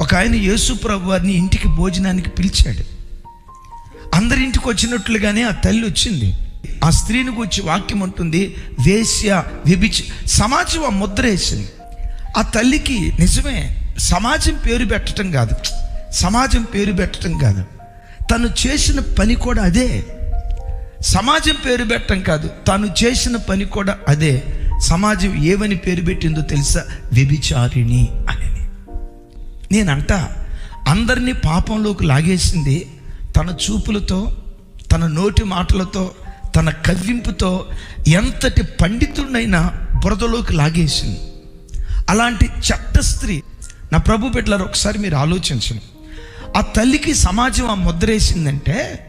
ఒక ఆయన యేసు ప్రభు వారిని ఇంటికి భోజనానికి పిలిచాడు. అందరి ఇంటికి వచ్చినట్లుగానే ఆ తల్లి వచ్చింది. ఆ స్త్రీని గురించి వాక్యం ఉంటుంది వేశ్య విభిచ సమాజం ఆ ముద్ర వేసింది. ఆ తల్లికి నిజమే సమాజం పేరు పెట్టడం కాదు. సమాజం పేరు పెట్టడం కాదు. తను చేసిన పని కూడా అదే. సమాజం పేరు పెట్టడం కాదు తను చేసిన పని కూడా అదే. సమాజం ఏమని పేరు పెట్టిందో తెలుసా? వ్యభిచారిణి. నేనంట అందరినీ పాపంలోకి లాగేసింది తన చూపులతో తన నోటి మాటలతో తన కవ్వింపుతో ఎంతటి పండితుడినైనా బురదలోకి లాగేసింది. అలాంటి చెత్త స్త్రీ నా ప్రభు బిడ్డలారు ఒకసారి మీరు ఆలోచించండి. ఆ తల్లికి సమాజం ఆ ముద్ర వేసిందంటే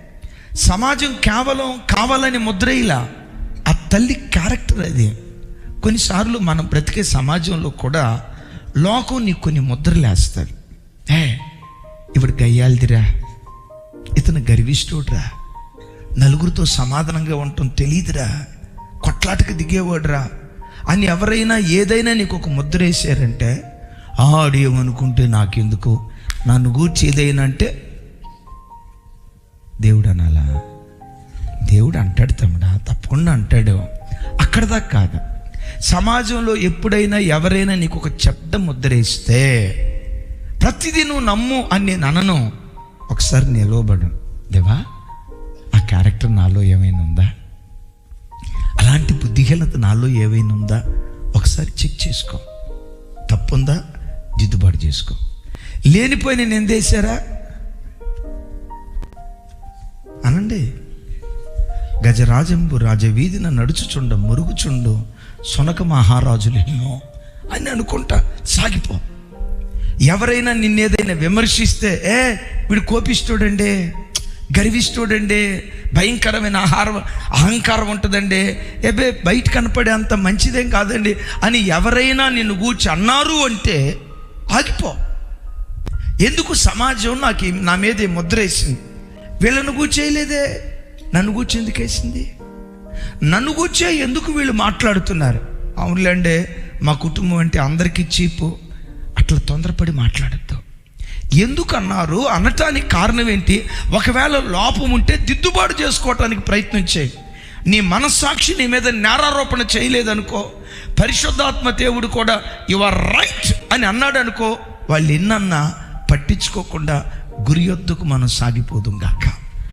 సమాజం కేవలం కావాలని ముద్రేయిలా ఆ తల్లి క్యారెక్టర్ అది. కొన్నిసార్లు మనం బ్రతికే సమాజంలో కూడా లోకం నీకు కొన్ని ముద్రలేస్తాడు ఏ ఇవిడు గయ్యాలిదిరా ఇతను గర్విష్ఠుడురా. నలుగురితో సమాధానంగా ఉండటం తెలియదురా కొట్లాటకు దిగేవాడురా. అని ఎవరైనా ఏదైనా నీకు ఒక ముద్ర వేసారంటే ఆడేమనుకుంటే నాకెందుకు? నన్ను గూర్చి ఏదైనా అంటే దేవుడు అనాలా? దేవుడు అంటాడు తమ్ముడా తప్పకుండా అంటాడు. అక్కడ దాకా కాదు. సమాజంలో ఎప్పుడైనా ఎవరైనా నీకు ఒక చెడ్డ ముద్రేస్తే ప్రతిదీ నువ్వు నమ్ము అని నేను అనను. ఒకసారి నిలవబడు. దేవా ఆ క్యారెక్టర్ నాలో ఏమైనా ఉందా? అలాంటి బుద్ధిహీనత నాలో ఏమైనా ఉందా? ఒకసారి చెక్ చేసుకో. తప్పుందా? దిద్దుబాటు చేసుకో. లేనిపోయి నేను ఎందేశారా అనండి గజరాజంబు రాజవీధిన నడుచుచుండ మురుగుచుండు సొనక మహారాజులేమో అని అనుకుంటా. సాగిపో. ఎవరైనా నిన్నేదైనా విమర్శిస్తే ఏ వీడు కోపిస్తుడండి గర్విస్తుడండి భయంకరమైన ఆహారం అహంకారం ఉంటుందండి ఏబే బయట కనపడే అంత మంచిదేం కాదండి అని ఎవరైనా నిన్ను గూర్చి అన్నారు అంటే ఆగిపో. ఎందుకు సమాజం నాకు నా మీద ముద్ర వేసింది వీళ్ళను కూర్చేయలేదే నన్ను కూర్చి ఎందుకు వేసింది? నన్ను కూర్చే ఎందుకు వీళ్ళు మాట్లాడుతున్నారు? అవునులేండి మా కుటుంబం అంటే అందరికీ చీపు. అట్లా తొందరపడి మాట్లాడద్దు. ఎందుకు అన్నారు అనటానికి కారణం ఏంటి? ఒకవేళ లోపం ఉంటే దిద్దుబాటు చేసుకోవటానికి ప్రయత్నం చేయి. నీ మనస్సాక్షి నీ మీద నేరారోపణ చేయలేదనుకో పరిశుద్ధాత్మ దేవుడు కూడా యు ఆర్ రైట్ అని అన్నాడు అనుకో వాళ్ళు ఎన్నన్నా పట్టించుకోకుండా గురియొద్దుకు మనం సాగిపోదుం గాక.